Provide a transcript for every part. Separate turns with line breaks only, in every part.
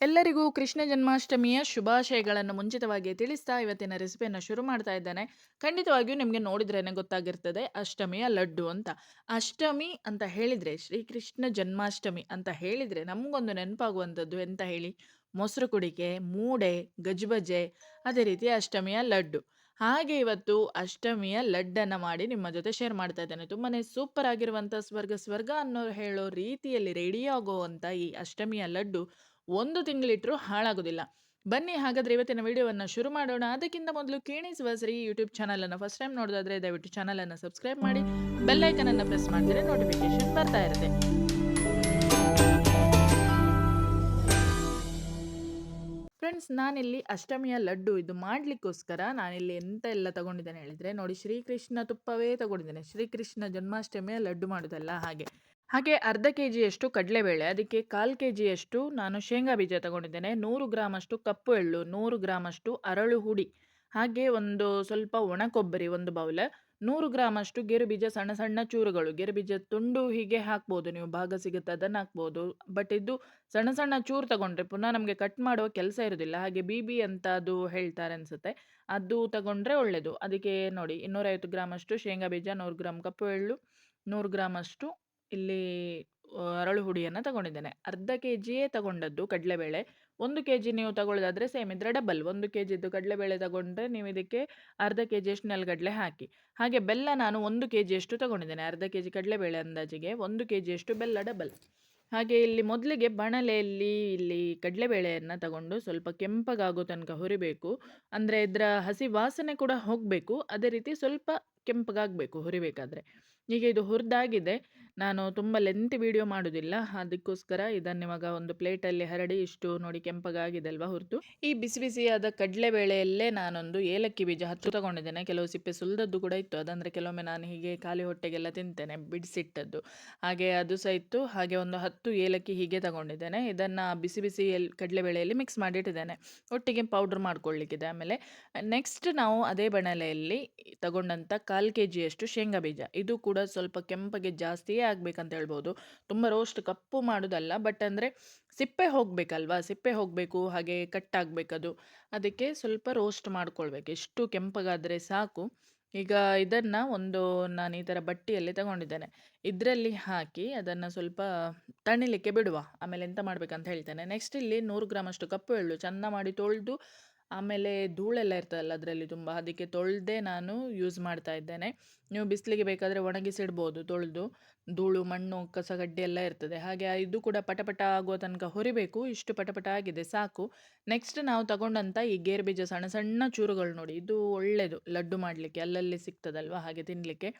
ಎಲ್ಲರಿಗೂ ಕೃಷ್ಣ ಜನ್ಮಾಷ್ಟಮಿಯ ಶುಭಾಶಯಗಳನ್ನು ಮುಂಚಿತವಾಗಿ ತಿಳಿಸ್ತಾ ಇವತ್ತಿನ ರೆಸಿಪಿಯನ್ನು ಶುರು ಮಾಡ್ತಾ ಇದ್ದೇನೆ. ಖಂಡಿತವಾಗಿಯೂ ನಿಮಗೆ ನೋಡಿದ್ರೇ ಗೊತ್ತಾಗಿರ್ತದೆ, ಅಷ್ಟಮಿಯ ಲಡ್ಡು ಅಂತ. ಅಷ್ಟಮಿ ಅಂತ ಹೇಳಿದರೆ, ಶ್ರೀಕೃಷ್ಣ ಜನ್ಮಾಷ್ಟಮಿ ಅಂತ ಹೇಳಿದರೆ ನಮಗೊಂದು ನೆನಪಾಗುವಂಥದ್ದು ಎಂತ ಹೇಳಿ? ಮೊಸರು ಕುಡಿಕೆ, ಮೂಡೆ, ಗಜ್ಬಜೆ, ಅದೇ ರೀತಿ ಅಷ್ಟಮಿಯ ಲಡ್ಡು. ಹಾಗೆ ಇವತ್ತು ಅಷ್ಟಮಿಯ ಲಡ್ಡನ್ನು ಮಾಡಿ ನಿಮ್ಮ ಜೊತೆ ಶೇರ್ ಮಾಡ್ತಾ ಇದ್ದೇನೆ. ತುಂಬಾ ಸೂಪರ್ ಆಗಿರುವಂಥ ಸ್ವರ್ಗ ಸ್ವರ್ಗ ಅನ್ನೋ ಹೇಳೋ ರೀತಿಯಲ್ಲಿ ರೆಡಿ ಈ ಅಷ್ಟಮಿಯ ಲಡ್ಡು ಒಂದು ತಿಂಗಳಿಟ್ಟರು ಹಾಳಾಗೋದಿಲ್ಲ. ಬನ್ನಿ ಹಾಗಾದರೆ ಇವತ್ತಿನ ವಿಡಿಯೋವನ್ನು ಶುರು ಮಾಡೋಣ. ಅದಕ್ಕಿಂತ ಮೊದಲು ಕೇಳಿಸುವ ಸರಿ ಯೂಟ್ಯೂಬ್ ಚಾನಲನ್ನು ಫಸ್ಟ್ ಟೈಮ್ ನೋಡೋದಾದರೆ ದಯವಿಟ್ಟು ಚಾನಲನ್ನು ಸಬ್ಸ್ಕ್ರೈಬ್ ಮಾಡಿ ಬೆಲ್ಲೈಕನನ್ನು ಪ್ರೆಸ್ ಮಾಡಿದರೆ ನೋಟಿಫಿಕೇಶನ್ ಬರ್ತಾ ಇರುತ್ತೆ. ಫ್ರೆಂಡ್ಸ್ ನಾನಿಲ್ಲಿ ಅಷ್ಟಮಿಯ ಲಡ್ಡು ಇದು ಮಾಡಲಿಕ್ಕೋಸ್ಕರ ನಾನಿಲ್ಲಿ ಎಂತ ಎಲ್ಲ ತಗೊಂಡಿದ್ದೇನೆ ಹೇಳಿದರೆ ನೋಡಿ ಶ್ರೀಕೃಷ್ಣ ತುಪ್ಪವೇ ತಗೊಂಡಿದ್ದೇನೆ. ಶ್ರೀಕೃಷ್ಣ ಜನ್ಮಾಷ್ಟಮಿಯ ಲಡ್ಡು ಮಾಡೋದಲ್ಲ ಹಾಗೆ. ಹಾಗೆ ಅರ್ಧ ಕೆ ಜಿಯಷ್ಟು ಕಡಲೆಬೇಳೆ, ಅದಕ್ಕೆ ಕಾಲು ಕೆ ಜಿಯಷ್ಟು ನಾನು ಶೇಂಗಾ ಬೀಜ ತಗೊಂಡಿದ್ದೇನೆ. ನೂರು ಗ್ರಾಮಷ್ಟು ಕಪ್ಪು ಎಳ್ಳು, ನೂರು ಗ್ರಾಮಷ್ಟು ಅರಳು ಹುಡಿ, ಹಾಗೆ ಒಂದು ಸ್ವಲ್ಪ ಒಣ ಕೊಬ್ಬರಿ ಒಂದು ಬೌಲ, ನೂರು ಗ್ರಾಮಷ್ಟು ಗೇರು ಬೀಜ ಸಣ್ಣ ಸಣ್ಣ ಚೂರುಗಳು. ಗೇರು ಬೀಜ ತುಂಡು ಹೀಗೆ ಹಾಕ್ಬೋದು, ನೀವು ಭಾಗ ಸಿಗುತ್ತೆ ಅದನ್ನು ಹಾಕ್ಬೋದು. ಬಟ್ ಇದು ಸಣ್ಣ ಸಣ್ಣ ಚೂರು ತಗೊಂಡ್ರೆ ಪುನಃ ನಮಗೆ ಕಟ್ ಮಾಡುವ ಕೆಲಸ ಇರೋದಿಲ್ಲ. ಹಾಗೆ ಬಿ ಬಿ ಅಂತ ಅದು ಹೇಳ್ತಾರೆ ಅನಿಸುತ್ತೆ. ಅದು ತಗೊಂಡ್ರೆ ಒಳ್ಳೆಯದು ಅದಕ್ಕೆ ನೋಡಿ, ಇನ್ನೂರೈವತ್ತು ಗ್ರಾಮಷ್ಟು ಶೇಂಗಾ ಬೀಜ, ನೂರು ಗ್ರಾಮ್ ಕಪ್ಪು ಎಳ್ಳು, ನೂರು ಗ್ರಾಮಷ್ಟು ಇಲ್ಲಿ ಅರಳು ಹುಡಿಯನ್ನು ತಗೊಂಡಿದ್ದೇನೆ. ಅರ್ಧ ಕೆ ಜಿಯೇ ತಗೊಂಡದ್ದು ಕಡಲೆಬೇಳೆ. ಒಂದು ಕೆ ಜಿ ನೀವು ತಗೊಳ್ಳೋದಾದರೆ ಸೇಮ್ ಇದ್ರೆ ಡಬಲ್. ಒಂದು ಕೆ ಜಿದ್ದು ಕಡಲೆಬೇಳೆ ತಗೊಂಡ್ರೆ ನೀವು ಇದಕ್ಕೆ ಅರ್ಧ ಕೆ ಜಿಯಷ್ಟು ನೆಲಗಡಲೆ ಹಾಕಿ. ಹಾಗೆ ಬೆಲ್ಲ ನಾನು ಒಂದು ಕೆ ಜಿಯಷ್ಟು ತಗೊಂಡಿದ್ದೇನೆ. ಅರ್ಧ ಕೆ ಜಿ ಕಡಲೆಬೇಳೆ ಅಂದಾಜಿಗೆ ಒಂದು ಕೆ ಜಿಯಷ್ಟು ಬೆಲ್ಲ ಡಬಲ್. ಹಾಗೆ ಇಲ್ಲಿ ಮೊದಲಿಗೆ ಬಣಲೆಯಲ್ಲಿ ಇಲ್ಲಿ ಕಡಲೆಬೇಳೆಯನ್ನು ತಗೊಂಡು ಸ್ವಲ್ಪ ಕೆಂಪಗಾಗೋ ತನಕ ಹುರಿಬೇಕು. ಅಂದರೆ ಇದರ ಹಸಿ ವಾಸನೆ ಕೂಡ ಹೋಗಬೇಕು. ಅದೇ ರೀತಿ ಸ್ವಲ್ಪ ಕೆಂಪಗಾಗಬೇಕು ಹುರಿಬೇಕಾದ್ರೆ. ಈಗ ಇದು ಹುರಿದಾಗಿದೆ. ನಾನು ತುಂಬ ಲೆಂತ್ ವಿಡಿಯೋ ಮಾಡೋದಿಲ್ಲ, ಅದಕ್ಕೋಸ್ಕರ ಇದನ್ನು ಇವಾಗ ಒಂದು ಪ್ಲೇಟಲ್ಲಿ ಹರಡಿ ಇಷ್ಟು ನೋಡಿ ಕೆಂಪಗಾಗಿದೆ ಅಲ್ವಾ ಹೊರತು ಈ ಬಿಸಿ ಬಿಸಿಯಾದ ಕಡಲೆಬೇಳೆಯಲ್ಲೇ ನಾನೊಂದು ಏಲಕ್ಕಿ ಬೀಜ ಹತ್ತು ತಗೊಂಡಿದ್ದೇನೆ. ಕೆಲವು ಸಿಪ್ಪೆ ಸುಲಿದದ್ದು ಕೂಡ ಇತ್ತು. ಅದಂದರೆ ಕೆಲವೊಮ್ಮೆ ನಾನು ಹೀಗೆ ಖಾಲಿ ಹೊಟ್ಟೆಗೆಲ್ಲ ತಿಂತೇನೆ, ಬಿಡಿಸಿಟ್ಟದ್ದು. ಹಾಗೆ ಅದು ಸಹ ಇತ್ತು. ಹಾಗೆ ಒಂದು ಹತ್ತು ಏಲಕ್ಕಿ ಹೀಗೆ ತಗೊಂಡಿದ್ದೇನೆ. ಇದನ್ನು ಬಿಸಿ ಬಿಸಿ ಎಲ್ಲಿ ಕಡಲೆಬೇಳೆಯಲ್ಲಿ ಮಿಕ್ಸ್ ಮಾಡಿಟ್ಟಿದ್ದೇನೆ. ಒಟ್ಟಿಗೆ ಪೌಡ್ರ್ ಮಾಡ್ಕೊಳ್ಳಿಕ್ಕಿದೆ ಆಮೇಲೆ. ನೆಕ್ಸ್ಟ್ ನಾವು ಅದೇ ಬಣಲೆಯಲ್ಲಿ ತಗೊಂಡಂಥ ಕಾಲು ಕೆ ಜಿಯಷ್ಟು ಶೇಂಗಾ ಬೀಜ. ಇದು ಕೂಡ ಸ್ವಲ್ಪ ಕೆಂಪಗೆ ಜಾಸ್ತಿಯೇ ಆಗಬೇಕಂತ ಹೇಳ್ಬೋದು. ತುಂಬ ರೋಸ್ಟ್ ಕಪ್ಪು ಮಾಡೋದಲ್ಲ ಬಟ್ ಅಂದರೆ ಸಿಪ್ಪೆ ಹೋಗಬೇಕಲ್ವಾ? ಸಿಪ್ಪೆ ಹೋಗಬೇಕು, ಹಾಗೆ ಕಟ್ಟಾಗಬೇಕದು ಅದಕ್ಕೆ ಸ್ವಲ್ಪ ರೋಸ್ಟ್ ಮಾಡ್ಕೊಳ್ಬೇಕು. ಎಷ್ಟು ಕೆಂಪಗಾದರೆ ಸಾಕು. ಈಗ ಇದನ್ನು ಒಂದು ನಾನು ಈ ಥರ ಬಟ್ಟಿಯಲ್ಲಿ ತಗೊಂಡಿದ್ದೇನೆ. ಇದರಲ್ಲಿ ಹಾಕಿ ಅದನ್ನು ಸ್ವಲ್ಪ ತಣಿಲಿಕ್ಕೆ ಬಿಡುವ. ಆಮೇಲೆ ಎಂತ ಮಾಡಬೇಕಂತ ಹೇಳ್ತೇನೆ. ನೆಕ್ಸ್ಟ್ ಇಲ್ಲಿ ನೂರು ಗ್ರಾಮಷ್ಟು ಕಪ್ಪು ಎಳ್ಳು ಚೆಂದ ಮಾಡಿ ತೊಳೆದು ಆಮೇಲೆ ಧೂಳೆಲ್ಲ ಇರ್ತದಲ್ಲ ಅದರಲ್ಲಿ ತುಂಬ, ಅದಕ್ಕೆ ತೊಳೆದೇ ನಾನು ಯೂಸ್ ಮಾಡ್ತಾ ಇದ್ದೇನೆ. ನೀವು ಬಿಸಿಲಿಗೆ ಬೇಕಾದರೆ ಒಣಗಿಸಿಡ್ಬೋದು ತೊಳೆದು. ಧೂಳು, ಮಣ್ಣು ಕಸಗಡ್ಡೆ ಎಲ್ಲ ಇರ್ತದೆ. ಹಾಗೆ ಇದು ಕೂಡ ಪಟಪಟ ಆಗುವ ತನಕ ಹೊರಿಬೇಕು. ಇಷ್ಟು ಪಟಪಟ ಆಗಿದೆ, ಸಾಕು. ನೆಕ್ಸ್ಟ್ ನಾವು ತಗೊಂಡಂಥ ಈ ಗೇರು ಬೀಜ ಸಣ್ಣ ಸಣ್ಣ ಚೂರುಗಳು ನೋಡಿ. ಇದು ಒಳ್ಳೆಯದು ಲಡ್ಡು ಮಾಡಲಿಕ್ಕೆ, ಅಲ್ಲಲ್ಲಿ ಸಿಗ್ತದಲ್ವ? ಹಾಗೆ ತಿನ್ನಲಿಕ್ಕೆ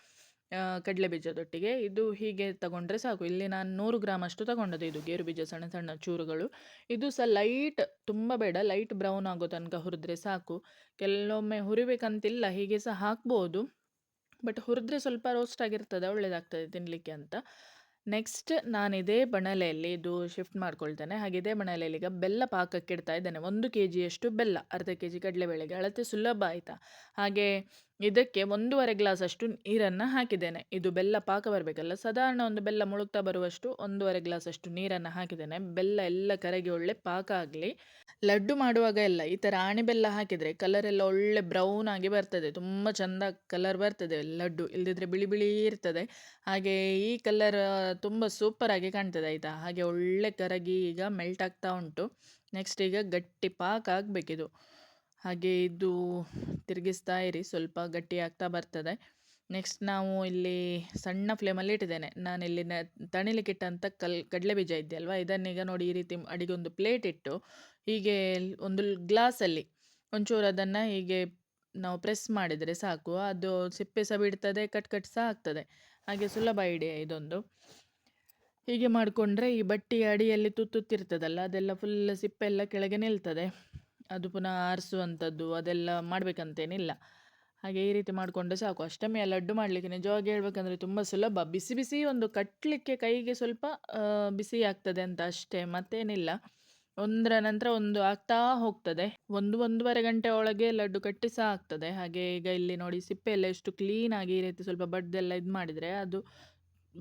ಕಡಲೆ ಬೀಜದೊಟ್ಟಿಗೆ ಇದು ಹೀಗೆ ತಗೊಂಡ್ರೆ ಸಾಕು. ಇಲ್ಲಿ ನಾನು ನೂರು ಗ್ರಾಮ್ ಅಷ್ಟು ತಗೊಂಡದ್ದು. ಇದು ಗೇರು ಬೀಜ, ಸಣ್ಣ ಸಣ್ಣ ಚೂರುಗಳು. ಇದು ಸಹ ಲೈಟ್ ತುಂಬ ಬೇಡ. ಲೈಟ್ ಬ್ರೌನ್ ಆಗೋ ತನಕ ಹುರಿದ್ರೆ ಸಾಕು. ಕೆಲವೊಮ್ಮೆ ಹುರಿಬೇಕಂತಿಲ್ಲ, ಹೀಗೆ ಸಹ ಹಾಕ್ಬೋದು. ಬಟ್ ಹುರಿದ್ರೆ ಸ್ವಲ್ಪ ರೋಸ್ಟ್ ಆಗಿರ್ತದೆ ಒಳ್ಳೆಯದಾಗ್ತದೆ ತಿನ್ನಲಿಕ್ಕೆ ಅಂತ. ನೆಕ್ಸ್ಟ್ ನಾನು ಇದೇ ಬಣಲೆಯಲ್ಲಿ ಇದು ಶಿಫ್ಟ್ ಮಾಡ್ಕೊಳ್ತೇನೆ. ಹಾಗೆ ಇದೇ ಬಣಲೆಯಲ್ಲಿ ಈಗ ಬೆಲ್ಲ ಪಾಕಕ್ಕೆ ಇಡ್ತಾ ಇದ್ದೇನೆ. ಒಂದು ಕೆ ಜಿಯಷ್ಟು ಬೆಲ್ಲ. ಅರ್ಧ ಕೆ ಜಿ ಕಡಲೆಬೇಳೆಗೆ. ಅಳತೆ ಸುಲಭ ಆಯಿತಾ. ಹಾಗೆ ಇದಕ್ಕೆ ಒಂದೂವರೆ ಗ್ಲಾಸ್ ಅಷ್ಟು ನೀರನ್ನು ಹಾಕಿದ್ದೇನೆ. ಇದು ಬೆಲ್ಲ ಪಾಕ ಬರಬೇಕಲ್ಲ, ಸಾಧಾರಣ ಒಂದು ಬೆಲ್ಲ ಮುಳುಗ್ತಾ ಬರುವಷ್ಟು ಒಂದೂವರೆ ಗ್ಲಾಸ್ ಅಷ್ಟು ನೀರನ್ನು ಹಾಕಿದ್ದೇನೆ. ಬೆಲ್ಲ ಎಲ್ಲ ಕರಗಿ ಒಳ್ಳೆ ಪಾಕ ಆಗಲಿ. ಲಡ್ಡು ಮಾಡುವಾಗ ಎಲ್ಲ ಈ ಥರ ಆಣಿ ಬೆಲ್ಲ ಹಾಕಿದರೆ ಕಲರ್ ಎಲ್ಲ ಒಳ್ಳೆ ಬ್ರೌನ್ ಆಗಿ ಬರ್ತದೆ. ತುಂಬ ಚೆಂದ ಕಲರ್ ಬರ್ತದೆ ಲಡ್ಡು. ಇಲ್ಲದಿದ್ದರೆ ಬಿಳಿ ಬಿಳಿ ಇರ್ತದೆ. ಹಾಗೆ ಈ ಕಲರ್ ತುಂಬ ಸೂಪರಾಗಿ ಕಾಣ್ತದೆ ಆಯಿತಾ? ಹಾಗೆ ಒಳ್ಳೆ ಕರಗಿ ಈಗ ಮೆಲ್ಟ್ ಆಗ್ತಾ ಉಂಟು. ನೆಕ್ಸ್ಟ್ ಈಗ ಗಟ್ಟಿ ಪಾಕ ಆಗಬೇಕಿದು. ಹಾಗೆ ಇದು ತಿರುಗಿಸ್ತಾ ಇರಿ, ಸ್ವಲ್ಪ ಗಟ್ಟಿ ಆಗ್ತಾ ಬರ್ತದೆ. ನೆಕ್ಸ್ಟ್ ನಾವು ಇಲ್ಲಿ ಸಣ್ಣ ಫ್ಲೇಮಲ್ಲಿ ಇಟ್ಟಿದ್ದೇನೆ. ನಾನಿಲ್ಲಿ ನ ತಣಿಲಿಕ್ಕಿಟ್ಟಂಥ ಕಲ್, ಕಡಲೆ ಬೀಜ ಇದೆಯಲ್ವ? ಇದನ್ನೀಗ ನೋಡಿ ಈ ರೀತಿ ಅಡಿಗೆ ಒಂದು ಪ್ಲೇಟ್ ಇಟ್ಟು, ಹೀಗೆ ಒಂದು ಗ್ಲಾಸಲ್ಲಿ ಒಂಚೂರು ಅದನ್ನು ಹೀಗೆ ನಾವು ಪ್ರೆಸ್ ಮಾಡಿದರೆ ಸಾಕು. ಅದು ಸಿಪ್ಪೆ ಸಹ ಬಿಡ್ತದೆ ಕಟ್ ಕಟ್ ಸಹ ಆಗ್ತದೆ. ಹಾಗೆ ಸುಲಭ ಐಡಿಯಾ ಇದೊಂದು. ಹೀಗೆ ಮಾಡಿಕೊಂಡ್ರೆ ಈ ಬಟ್ಟಿ ಅಡಿಯಲ್ಲಿ ತುತ್ತುತ್ತಿರ್ತದಲ್ಲ, ಅದೆಲ್ಲ ಫುಲ್ ಸಿಪ್ಪೆ ಎಲ್ಲ ಕೆಳಗೆ ನಿಲ್ತದೆ. ಅದು ಪುನಃ ಆರಿಸುವಂಥದ್ದು ಅದೆಲ್ಲ ಮಾಡಬೇಕಂತೇನಿಲ್ಲ. ಹಾಗೆ ಈ ರೀತಿ ಮಾಡಿಕೊಂಡ್ರೆ ಸಾಕು. ಅಷ್ಟಮಿಯ ಲಡ್ಡು ಮಾಡಲಿಕ್ಕೆ ನಿಜವಾಗಿ ಹೇಳ್ಬೇಕಂದ್ರೆ ತುಂಬ ಸುಲಭ. ಬಿಸಿ ಬಿಸಿ ಒಂದು ಕಟ್ಟಲಿಕ್ಕೆ ಕೈಗೆ ಸ್ವಲ್ಪ ಬಿಸಿ ಆಗ್ತದೆ ಅಂತ ಅಷ್ಟೇ, ಮತ್ತೇನಿಲ್ಲ. ಒಂದರ ನಂತರ ಒಂದು ಆಗ್ತಾ ಹೋಗ್ತದೆ. ಒಂದು ಒಂದೂವರೆ ಗಂಟೆ ಒಳಗೆ ಲಡ್ಡು ಕಟ್ಟಿ ಸಹ ಆಗ್ತದೆ. ಹಾಗೆ ಈಗ ಇಲ್ಲಿ ನೋಡಿ ಸಿಪ್ಪೆ ಎಲ್ಲ ಎಷ್ಟು ಕ್ಲೀನಾಗಿ ಈ ರೀತಿ ಸ್ವಲ್ಪ ಬಡ್ದೆಲ್ಲ ಇದು ಮಾಡಿದರೆ ಅದು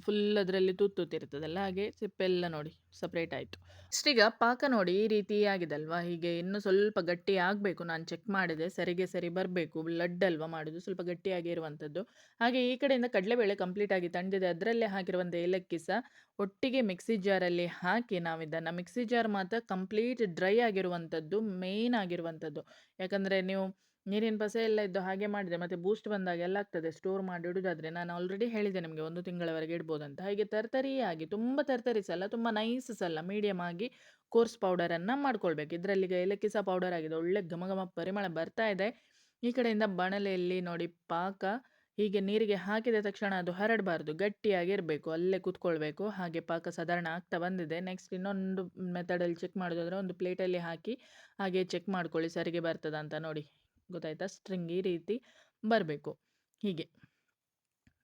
ಫುಲ್ ಅದರಲ್ಲಿ ತೂತು ತೂತಿರ್ತದಲ್ಲ ಹಾಗೆ ಸಿಪ್ಪೆಲ್ಲ ನೋಡಿ ಸಪ್ರೇಟ್ ಆಯಿತು. ಇಷ್ಟೀಗ ಪಾಕ ನೋಡಿ ಈ ರೀತಿ ಆಗಿದಲ್ವಾ? ಹೀಗೆ ಇನ್ನೂ ಸ್ವಲ್ಪ ಗಟ್ಟಿ ಆಗಬೇಕು. ನಾನು ಚೆಕ್ ಮಾಡಿದೆ, ಸರಿಗೆ ಸರಿ ಬರಬೇಕು. ಲಡ್ಡಲ್ವಾ ಮಾಡೋದು? ಸ್ವಲ್ಪ ಗಟ್ಟಿಯಾಗಿ ಇರುವಂಥದ್ದು ಹಾಗೆ ಈ ಕಡೆಯಿಂದ ಕಡಲೆಬೇಳೆ ಕಂಪ್ಲೀಟ್ ಆಗಿ ತಣ್ಣದಿದೆ ಅದರಲ್ಲೇ ಹಾಕಿರುವಂಥ ಏಲಕ್ಕಿ ಸಹ ಒಟ್ಟಿಗೆ ಮಿಕ್ಸಿ ಜಾರಲ್ಲಿ ಹಾಕಿ ನಾವು ಇದನ್ನು ಮಿಕ್ಸಿ ಜಾರ್ ಮಾತ್ರ ಕಂಪ್ಲೀಟ್ ಡ್ರೈ ಆಗಿರುವಂಥದ್ದು ಮೇಯ್ನ್ ಆಗಿರುವಂಥದ್ದು ಯಾಕಂದರೆ ನೀವು ನೀರಿನ ಪಸೆ ಎಲ್ಲ ಇದ್ದು ಹಾಗೆ ಮಾಡಿದೆ. ಮತ್ತೆ ಬೂಸ್ಟ್ ಬಂದಾಗ ಎಲ್ಲ ಆಗ್ತದೆ. ಸ್ಟೋರ್ ಮಾಡಿ ಇಡೋದಾದರೆ ನಾನು ಆಲ್ರೆಡಿ ಹೇಳಿದೆ ನಿಮಗೆ ಒಂದು ತಿಂಗಳವರೆಗೆ ಇಡ್ಬೋದಂತ. ಹಾಗೆ ತರ್ತರಿಯಾಗಿ ತುಂಬ ತರ್ತರಿಸಲ್ಲ ಸಲ್ಲ ತುಂಬ ನೈಸ್ ಸಲ್ಲ ಮೀಡಿಯಮ್ ಆಗಿ ಕೋರ್ಸ್ ಪೌಡರನ್ನು ಮಾಡ್ಕೊಳ್ಬೇಕು. ಇದರಲ್ಲಿ ಏಲಕ್ಕಿ ಸಹ ಪೌಡರ್ ಆಗಿದೆ. ಒಳ್ಳೆ ಘಮ ಪರಿಮಳ ಬರ್ತಾ ಇದೆ. ಈ ಕಡೆಯಿಂದ ಬಣಲೆಯಲ್ಲಿ ನೋಡಿ ಪಾಕ, ಹೀಗೆ ನೀರಿಗೆ ಹಾಕಿದ ತಕ್ಷಣ ಅದು ಹರಡಬಾರ್ದು. ಗಟ್ಟಿಯಾಗಿರಬೇಕು ಅಲ್ಲೇ ಕೂತ್ಕೊಳ್ಬೇಕು. ಹಾಗೆ ಪಾಕ ಸಾಧಾರಣ ಆಗ್ತಾ ಬಂದಿದೆ. ನೆಕ್ಸ್ಟ್ ಇನ್ನೊಂದು ಮೆಥಡಲ್ಲಿ ಚೆಕ್ ಮಾಡೋದಾದ್ರೆ ಒಂದು ಪ್ಲೇಟಲ್ಲಿ ಹಾಕಿ ಹಾಗೆ ಚೆಕ್ ಮಾಡ್ಕೊಳ್ಳಿ. ಸರಿಗೆ ಬರ್ತದ ಅಂತ ನೋಡಿ. ಗೊತ್ತಾಯ್ತಾ? ಸ್ಟ್ರಿಂಗ್ ಈ ರೀತಿ ಬರಬೇಕು. ಹೀಗೆ.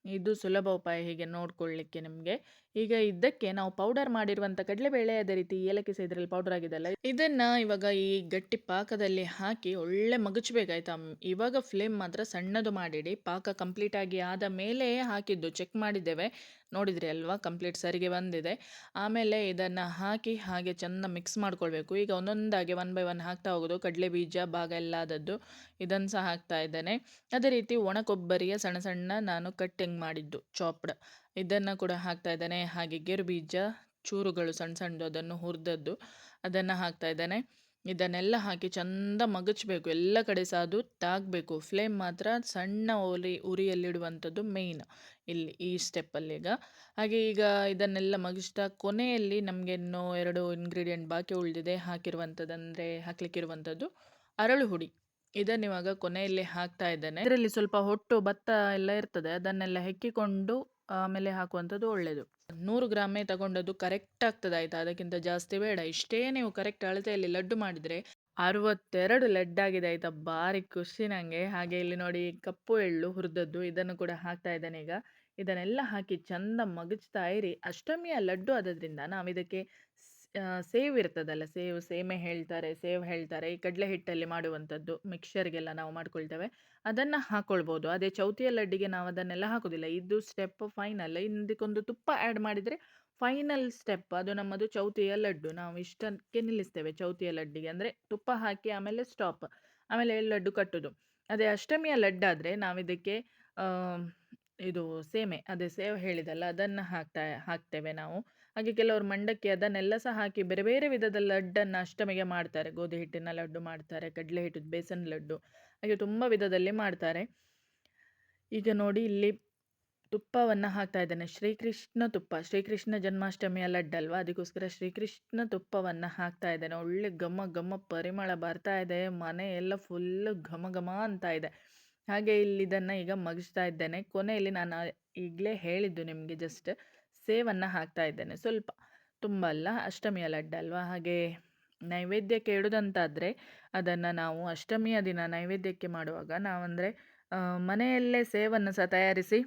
ಇದು ಸುಲಭ ಉಪಾಯ ಹೀಗೆ ನೋಡ್ಕೊಳ್ಳಿಕ್ಕೆ ನಿಮಗೆ. ಈಗ ಇದಕ್ಕೆ ನಾವು ಪೌಡರ್ ಮಾಡಿರುವಂಥ ಕಡಲೆಬೇಳೆ ಅದೇ ರೀತಿ ಏಲಕ್ಕಿ ಸಹ ಇದರಲ್ಲಿ ಪೌಡರ್ ಆಗಿದೆಲ್ಲ ಇದನ್ನು ಇವಾಗ ಈ ಗಟ್ಟಿ ಪಾಕದಲ್ಲಿ ಹಾಕಿ ಒಳ್ಳೆ ಮಗುಚಬೇಕಾಯ್ತಾ? ಇವಾಗ ಫ್ಲೇಮ್ ಮಾತ್ರ ಸಣ್ಣದು ಮಾಡಿಡಿ. ಪಾಕ ಕಂಪ್ಲೀಟ್ ಆಗಿ ಆದ ಮೇಲೆ ಹಾಕಿದ್ದು ಚೆಕ್ ಮಾಡಿದ್ದೇವೆ. ನೋಡಿದ್ರಿ ಅಲ್ವಾ? ಕಂಪ್ಲೀಟ್ ಸರಿಗೆ ಬಂದಿದೆ. ಆಮೇಲೆ ಇದನ್ನು ಹಾಕಿ ಹಾಗೆ ಚೆಂದ ಮಿಕ್ಸ್ ಮಾಡ್ಕೊಳ್ಬೇಕು. ಈಗ ಒಂದೊಂದಾಗಿ ಒನ್ ಬೈ ಒನ್ ಹಾಕ್ತಾ ಹೋಗೋದು. ಕಡಲೆ ಬೀಜ, ಭಾಗ ಎಲ್ಲ ಆದದ್ದು ಇದನ್ನು ಸಹ ಹಾಕ್ತಾ ಇದ್ದೇನೆ. ಅದೇ ರೀತಿ ಒಣ ಕೊಬ್ಬರಿಯ ಸಣ್ಣ ಸಣ್ಣ ನಾನು ಕಟ್ಟಿಂಗ್ ಮಾಡಿದ್ದು ಚಾಪ್ಡ್ ಇದನ್ನು ಕೂಡ ಹಾಕ್ತಾ ಇದ್ದೇನೆ. ಹಾಗೆ ಗೆರು ಬೀಜ, ಚೂರುಗಳು ಸಣ್ಣ ಸಣ್ಣದು, ಅದನ್ನು ಹುರಿದದ್ದು ಅದನ್ನು ಹಾಕ್ತಾ ಇದ್ದೇನೆ. ಇದನ್ನೆಲ್ಲ ಹಾಕಿ ಚಂದ ಮಗಚಬೇಕು. ಎಲ್ಲ ಕಡೆ ಸಹ ಅದು ತಾಗಬೇಕು. ಫ್ಲೇಮ್ ಮಾತ್ರ ಸಣ್ಣ ಉರಿ ಉರಿಯಲ್ಲಿಡುವಂಥದ್ದು ಮೇಯ್ನ್ ಇಲ್ಲಿ ಈ ಸ್ಟೆಪ್ಪಲ್ಲಿ ಈಗ. ಹಾಗೆ ಈಗ ಇದನ್ನೆಲ್ಲ ಮಗಿಸ್ತಾ ಕೊನೆಯಲ್ಲಿ ನಮಗೆ ಇನ್ನೂ ಎರಡು ಇಂಗ್ರೀಡಿಯೆಂಟ್ ಬಾಕಿ ಉಳಿದಿದೆ. ಹಾಕಿರುವಂಥದ್ದು ಅಂದರೆ ಹಾಕ್ಲಿಕ್ಕಿರುವಂಥದ್ದು ಅರಳು ಹುಡಿ ಇದನ್ನು ಇವಾಗ ಕೊನೆಯಲ್ಲಿ ಹಾಕ್ತಾ ಇದ್ದೇನೆ. ಇದರಲ್ಲಿ ಸ್ವಲ್ಪ ಹೊಟ್ಟು, ಭತ್ತ ಎಲ್ಲ ಇರ್ತದೆ. ಅದನ್ನೆಲ್ಲ ಹೆಕ್ಕಿಕೊಂಡು ಆಮೇಲೆ ಹಾಕುವಂಥದ್ದು ಒಳ್ಳೆಯದು ನೂರು ಗ್ರಾಮೇ ತಗೊಂಡದ್ದು ಕರೆಕ್ಟ್ ಆಗ್ತದೆ ಆಯ್ತಾ? ಅದಕ್ಕಿಂತ ಜಾಸ್ತಿ ಬೇಡ. ಇಷ್ಟೇ ನೀವು ಕರೆಕ್ಟ್ ಅಳತೆಯಲ್ಲಿ ಲಡ್ಡು ಮಾಡಿದರೆ ಅರವತ್ತೆರಡು ಆಗಿದೆ ಆಯ್ತಾ? ಭಾರಿ ಖುಷಿ ನನಗೆ ಹಾಗೆ ಇಲ್ಲಿ ನೋಡಿ ಕಪ್ಪು ಎಳ್ಳು ಹುರಿದದ್ದು. ಇದನ್ನು ಕೂಡ ಹಾಕ್ತಾ ಇದ್ದಾನೆ ಈಗ. ಇದನ್ನೆಲ್ಲ ಹಾಕಿ ಚಂದ ಮಗಚ್ತಾ ಇರಿ. ಅಷ್ಟಮಿಯ ಲಡ್ಡು ಆದದ್ರಿಂದ ನಾವು ಇದಕ್ಕೆ ಸೇವ್ ಇರ್ತದಲ್ಲ, ಸೇವ್, ಸೇಮೆ ಹೇಳ್ತಾರೆ, ಸೇವ್ ಹೇಳ್ತಾರೆ, ಈ ಕಡಲೆ ಹಿಟ್ಟಲ್ಲಿ ಮಾಡುವಂಥದ್ದು ಮಿಕ್ಸರ್ಗೆಲ್ಲ ನಾವು ಮಾಡ್ಕೊಳ್ತೇವೆ. ಅದನ್ನು ಹಾಕ್ಕೊಳ್ಬೋದು ಅದೇ ಚೌತಿಯ ಲಡ್ಡಿಗೆ ನಾವು ಅದನ್ನೆಲ್ಲ ಹಾಕೋದಿಲ್ಲ. ಇದು ಸ್ಟೆಪ್ ಫೈನಲ್. ಇದಕ್ಕೊಂದು ತುಪ್ಪ ಆ್ಯಡ್ ಮಾಡಿದರೆ ಫೈನಲ್ ಸ್ಟೆಪ್. ಅದು ನಮ್ಮದು ಚೌತಿಯ ಲಡ್ಡು. ನಾವು ಇಷ್ಟಕ್ಕೆ ನಿಲ್ಲಿಸ್ತೇವೆ ಚೌತಿಯ ಲಡ್ಡಿಗೆ. ಅಂದರೆ ತುಪ್ಪ ಹಾಕಿ ಆಮೇಲೆ ಸ್ಟಾಪ್. ಆಮೇಲೆ ಲಡ್ಡು ಕಟ್ಟೋದು. ಅದೇ ಅಷ್ಟಮಿಯ ಲಡ್ಡಾದರೆ ನಾವಿದಕ್ಕೆ ಇದು ಸೇಮೆ. ಅದೇ ಸೇವ್ ಹೇಳಿದಲ್ಲ, ಅದನ್ನು ಹಾಕ್ತಾ, ಹಾಕ್ತೇವೆ ನಾವು. ಹಾಗೆ ಕೆಲವರು ಮಂಡಕ್ಕಿ ಅದನ್ನೆಲ್ಲ ಸಹ ಹಾಕಿ ಬೇರೆ ಬೇರೆ ವಿಧದ ಲಡ್ಡನ್ನು ಅಷ್ಟಮಿಗೆ ಮಾಡ್ತಾರೆ. ಗೋಧಿ ಹಿಟ್ಟಿನ ಲಡ್ಡು ಮಾಡ್ತಾರೆ, ಕಡಲೆ ಹಿಟ್ಟಿದ ಬೇಸನ್ ಲಡ್ಡು, ಹಾಗೆ ತುಂಬ ವಿಧದಲ್ಲಿ ಮಾಡ್ತಾರೆ. ಈಗ ನೋಡಿ ಇಲ್ಲಿ ತುಪ್ಪವನ್ನು ಹಾಕ್ತಾ ಇದ್ದೇನೆ. ಶ್ರೀಕೃಷ್ಣ ತುಪ್ಪ, ಶ್ರೀಕೃಷ್ಣ ಜನ್ಮಾಷ್ಟಮಿಯ ಲಡ್ಡಲ್ವಾ? ಅದಕ್ಕೋಸ್ಕರ ಶ್ರೀಕೃಷ್ಣ ತುಪ್ಪವನ್ನು ಹಾಕ್ತಾ ಇದ್ದೇನೆ. ಒಳ್ಳೆ ಘಮ ಘಮ ಪರಿಮಳ ಬರ್ತಾ ಇದೆ, ಮನೆ ಎಲ್ಲ ಫುಲ್ ಘಮ ಘಮ ಅಂತ ಇದೆ. ಹಾಗೆ ಇಲ್ಲಿ ಇದನ್ನು ಈಗ ಮಗಿಸ್ತಾ ಇದ್ದೇನೆ. ಕೊನೆಯಲ್ಲಿ ನಾನು ಈಗಲೇ ಹೇಳಿದ್ದು ನಿಮಗೆ ಜಸ್ಟ್ ಸೇವನ್ನು ಹಾಕ್ತಾ ಇದ್ದೇನೆ. ಸ್ವಲ್ಪ ತುಂಬ ಅಲ್ಲ, ಅಷ್ಟಮಿಯ ಲಡ್ಡಲ್ವಾ ಹಾಗೆ ನೈವೇದ್ಯಕ್ಕೆ ಇಡೋದಂತಾದರೆ ಅದನ್ನು ನಾವು ಅಷ್ಟಮಿಯ ದಿನ ನೈವೇದ್ಯಕ್ಕೆ ಮಾಡುವಾಗ ನಾವಂದರೆ ಮನೆಯಲ್ಲೇ ಸೇವನ್ನು ಸಹ ತಯಾರಿಸಿ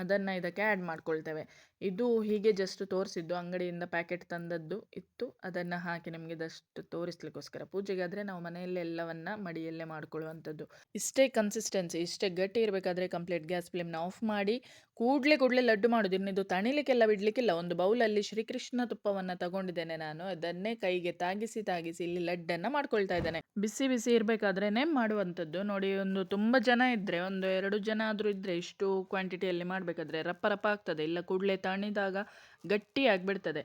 ಅದನ್ನು ಇದಕ್ಕೆ ಆ್ಯಡ್ ಮಾಡ್ಕೊಳ್ತೇವೆ. ಇದು ಹೀಗೆ ಜಸ್ಟ್ ತೋರಿಸಿದ್ದು, ಅಂಗಡಿಯಿಂದ ಪ್ಯಾಕೆಟ್ ತಂದದ್ದು ಇತ್ತು. ಅದನ್ನು ಹಾಕಿ ನಿಮಗೆ ಜಸ್ಟ್ ತೋರಿಸ್ಲಿಕ್ಕೋಸ್ಕರ. ಪೂಜೆಗೆ ಆದರೆ ನಾವು ಮನೆಯಲ್ಲೇ ಎಲ್ಲವನ್ನ ಮಡಿಯಲ್ಲೇ ಮಾಡ್ಕೊಳ್ಳುವಂಥದ್ದು. ಇಷ್ಟೇ ಕನ್ಸಿಸ್ಟೆನ್ಸಿ ಇಷ್ಟೇ ಗಟ್ಟಿ ಇರಬೇಕಾದ್ರೆ ಕಂಪ್ಲೀಟ್ ಗ್ಯಾಸ್ ಫ್ಲೇಮ್ನ ಆಫ್ ಮಾಡಿ ಕೂಡಲೇ ಕೂಡಲೇ ಲಡ್ಡು ಮಾಡೋದು ಇನ್ನಿದು ತಣಿಲಿಕ್ಕೆಲ್ಲ ಬಿಡಲಿಕ್ಕಿಲ್ಲ. ಒಂದು ಬೌಲಲ್ಲಿ ಶ್ರೀಕೃಷ್ಣ ತುಪ್ಪವನ್ನು ತಗೊಂಡಿದ್ದೇನೆ ನಾನು. ಅದನ್ನೇ ಕೈಗೆ ತಾಗಿಸಿ ತಾಗಿಸಿ ಇಲ್ಲಿ ಲಡ್ಡನ್ನು ಮಾಡ್ಕೊಳ್ತಾ ಇದ್ದೇನೆ. ಬಿಸಿ ಬಿಸಿ ಇರಬೇಕಾದ್ರೇ ಮಾಡುವಂಥದ್ದು. ನೋಡಿ, ಒಂದು ತುಂಬ ಜನ ಇದ್ದರೆ ಒಂದು ಎರಡು ಜನ ಆದರೂ ಇದ್ದರೆ ಇಷ್ಟು ಕ್ವಾಂಟಿಟಿಯಲ್ಲಿ ಮಾಡಬೇಕಾದ್ರೆ ರಪ್ಪ ರಪ್ಪ ಆಗ್ತದೆ. ಇಲ್ಲ ಕೂಡಲೇ ತಣಿದಾಗ ಗಟ್ಟಿ ಆಗಿಬಿಡ್ತದೆ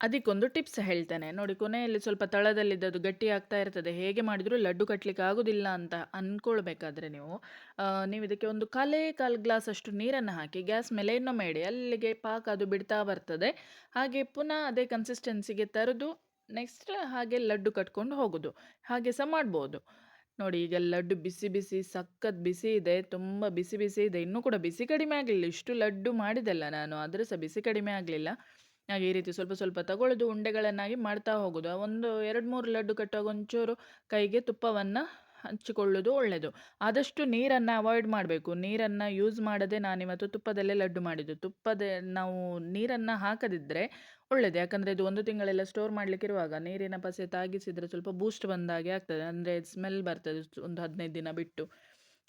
ಅದಕ್ಕೊಂದು ಟಿಪ್ಸ್ ಹೇಳ್ತೇನೆ. ನೋಡಿ, ಕೊನೆಯಲ್ಲಿ ಸ್ವಲ್ಪ ತಳದಲ್ಲಿದ್ದದು ಗಟ್ಟಿ ಆಗ್ತಾ ಇರ್ತದೆ. ಹೇಗೆ ಮಾಡಿದರೂ ಲಡ್ಡು ಕಟ್ಟಲಿಕ್ಕೆ ಆಗೋದಿಲ್ಲ ಅಂತ ಅಂದ್ಕೊಳ್ಬೇಕಾದ್ರೆ ನೀವು ನೀವು ಇದಕ್ಕೆ ಒಂದು ಕಾಲೇ ಕಾಲು ಗ್ಲಾಸ್ ಅಷ್ಟು ನೀರನ್ನು ಹಾಕಿ, ಗ್ಯಾಸ್ ಮೇಲೆ ಇನ್ನೊಮ್ಮೆ ಇಡಿ. ಅಲ್ಲಿಗೆ ಪಾಕ ಅದು ಬಿಡ್ತಾ ಬರ್ತದೆ. ಹಾಗೆ ಪುನಃ ಅದೇ ಕನ್ಸಿಸ್ಟೆನ್ಸಿಗೆ ತರದು ನೆಕ್ಸ್ಟ್ ಹಾಗೆ ಲಡ್ಡು ಕಟ್ಕೊಂಡು ಹೋಗೋದು. ಹಾಗೆ ಸಹ ಮಾಡ್ಬೋದು. ನೋಡಿ, ಈಗ ಲಡ್ಡು ಬಿಸಿ ಬಿಸಿ, ಸಖತ್ ಬಿಸಿ ಇದೆ. ತುಂಬ ಬಿಸಿ ಬಿಸಿ ಇದೆ. ಇನ್ನೂ ಕೂಡ ಬಿಸಿ ಕಡಿಮೆ ಆಗಲಿಲ್ಲ. ಇಷ್ಟು ಲಡ್ಡು ಮಾಡಿದೆಲ್ಲ ನಾನು. ಆದರೆ ಸಹ ಬಿಸಿ ಕಡಿಮೆ ಆಗಲಿಲ್ಲ. ಹಾಗೆ ಈ ರೀತಿ ಸ್ವಲ್ಪ ಸ್ವಲ್ಪ ತಗೊಳ್ಳೋದು ಉಂಡೆಗಳನ್ನಾಗಿ ಮಾಡ್ತಾ ಹೋಗೋದು. ಒಂದು ಎರಡು ಮೂರು ಲಡ್ಡು ಕಟ್ಟುವಾಗ ಒಂಚೂರು ಕೈಗೆ ತುಪ್ಪವನ್ನು ಹಂಚಿಕೊಳ್ಳೋದು ಒಳ್ಳೆಯದು ಆದಷ್ಟು ನೀರನ್ನು ಅವಾಯ್ಡ್ ಮಾಡಬೇಕು. ನೀರನ್ನು ಯೂಸ್ ಮಾಡದೆ ನಾನಿವತ್ತು ತುಪ್ಪದಲ್ಲೇ ಲಡ್ಡು ಮಾಡಿದ್ದು. ತುಪ್ಪದ ನಾವು ನೀರನ್ನು ಹಾಕದಿದ್ದರೆ ಒಳ್ಳೆಯದು ಯಾಕಂದರೆ ಇದು ಒಂದು ತಿಂಗಳೆಲ್ಲ ಸ್ಟೋರ್ ಮಾಡಲಿಕ್ಕಿರುವಾಗ ನೀರಿನ ಪಸೆ ತಾಗಿಸಿದರೆ ಸ್ವಲ್ಪ ಬೂಸ್ಟ್ ಬಂದಾಗೆ ಆಗ್ತದೆ. ಅಂದರೆ ಸ್ಮೆಲ್ ಬರ್ತದೆ ಒಂದು ಹದಿನೈದು ದಿನ ಬಿಟ್ಟು.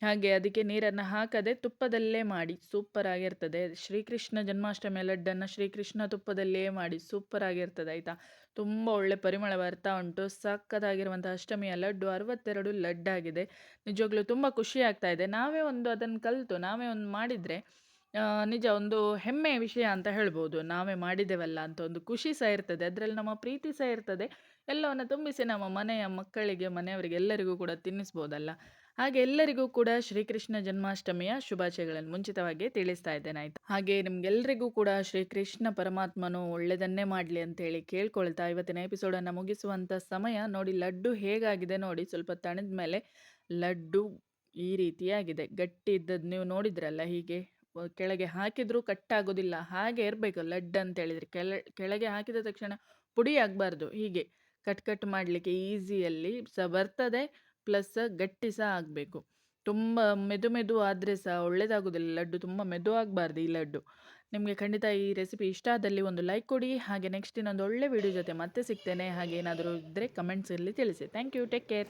ಹಾಗೆ ಅದಕ್ಕೆ ನೀರನ್ನು ಹಾಕದೆ ತುಪ್ಪದಲ್ಲೇ ಮಾಡಿ, ಸೂಪರ್ ಆಗಿರ್ತದೆ. ಶ್ರೀಕೃಷ್ಣ ಜನ್ಮಾಷ್ಟಮಿಯ ಲಡ್ಡನ್ನು ಶ್ರೀಕೃಷ್ಣ ತುಪ್ಪದಲ್ಲೇ ಮಾಡಿ, ಸೂಪರ್ ಆಗಿರ್ತದೆ, ಆಯಿತಾ? ತುಂಬ ಒಳ್ಳೆ ಪರಿಮಳ ಬರ್ತಾ ಉಂಟು. ಸಕ್ಕತ್ತಾಗಿರುವಂಥ ಅಷ್ಟಮಿಯ ಲಡ್ಡು ಅರವತ್ತೆರಡು ಲಡ್ಡಾಗಿದೆ ನಿಜವಾಗ್ಲೂ ತುಂಬ ಖುಷಿ ಆಗ್ತಾ ಇದೆ. ನಾವೇ ಒಂದು ಅದನ್ನು ಕಲಿತು, ನಾವೇ ಒಂದು ಮಾಡಿದರೆ ನಿಜ ಒಂದು ಹೆಮ್ಮೆಯ ವಿಷಯ ಅಂತ ಹೇಳ್ಬೋದು. ನಾವೇ ಮಾಡಿದ್ದೇವಲ್ಲ ಅಂತ ಒಂದು ಖುಷಿ ಸಹ ಇರ್ತದೆ. ಅದರಲ್ಲಿ ನಮ್ಮ ಪ್ರೀತಿ ಸಹ ಇರ್ತದೆ. ಎಲ್ಲವನ್ನು ತುಂಬಿಸಿ ನಮ್ಮ ಮನೆಯ ಮಕ್ಕಳಿಗೆ ಮನೆಯವರಿಗೆ ಎಲ್ಲರಿಗೂ ಕೂಡ ತಿನ್ನಿಸ್ಬೋದಲ್ಲ? ಹಾಗೆ ಎಲ್ಲರಿಗೂ ಕೂಡ ಶ್ರೀಕೃಷ್ಣ ಜನ್ಮಾಷ್ಟಮಿಯ ಶುಭಾಶಯಗಳನ್ನು ಮುಂಚಿತವಾಗಿ ತಿಳಿಸ್ತಾ ಇದ್ದೇನೆ. ಆಯ್ತು. ಹಾಗೆ ನಿಮ್ಗೆಲ್ಲರಿಗೂ ಕೂಡ ಶ್ರೀಕೃಷ್ಣ ಪರಮಾತ್ಮನು ಒಳ್ಳೆದನ್ನೇ ಮಾಡಲಿ ಅಂತೇಳಿ ಕೇಳ್ಕೊಳ್ತಾ ಇವತ್ತಿನ ಎಪಿಸೋಡನ್ನು ಮುಗಿಸುವಂಥ ಸಮಯ ನೋಡಿ ಲಡ್ಡು ಹೇಗಾಗಿದೆ ನೋಡಿ ಸ್ವಲ್ಪ ತಣಿದ ಮೇಲೆ ಲಡ್ಡು ಈ ರೀತಿಯಾಗಿದೆ. ಗಟ್ಟಿ ಇದ್ದದ್ದು ನೀವು ನೋಡಿದ್ರಲ್ಲ ಹೀಗೆ ಕೆಳಗೆ ಕಟ್ ಕಟ್ಟಾಗೋದಿಲ್ಲ ಹಾಗೆ ಇರಬೇಕು ಲಡ್ ಅಂತ ಹೇಳಿದ್ರೆ ಕೆಳ ಕೆಳಗೆ ಹಾಕಿದ ತಕ್ಷಣ ಪುಡಿ ಆಗಬಾರ್ದು ಹೀಗೆ ಕಟ್ ಕಟ್ ಮಾಡಲಿಕ್ಕೆ ಈಸಿಯಲ್ಲಿ ಸಹ ಬರ್ತದೆ. ಪ್ಲಸ್ ಗಟ್ಟಿ ಸಹ ಆಗಬೇಕು. ತುಂಬ ಮೆದು ಮೆದು ಆದರೆ ಸಹ ಒಳ್ಳೆಯದಾಗೋದಿಲ್ಲ ಲಡ್ಡು ತುಂಬ ಮೆದು ಆಗಬಾರ್ದು ಈ ಲಡ್ಡು. ನಿಮಗೆ ಖಂಡಿತ ಈ ರೆಸಿಪಿ ಇಷ್ಟ ಆದಲ್ಲಿ ಒಂದು ಲೈಕ್ ಕೊಡಿ. ಹಾಗೆ ನೆಕ್ಸ್ಟ್ ಇನ್ನೊಂದು ಒಳ್ಳೆ ವಿಡಿಯೋ ಜೊತೆ ಮತ್ತೆ ಸಿಗ್ತೇನೆ. ಹಾಗೆ ಏನಾದರೂ ಇದ್ದರೆ ಕಮೆಂಟ್ಸಲ್ಲಿ ತಿಳಿಸಿ. Thank you take care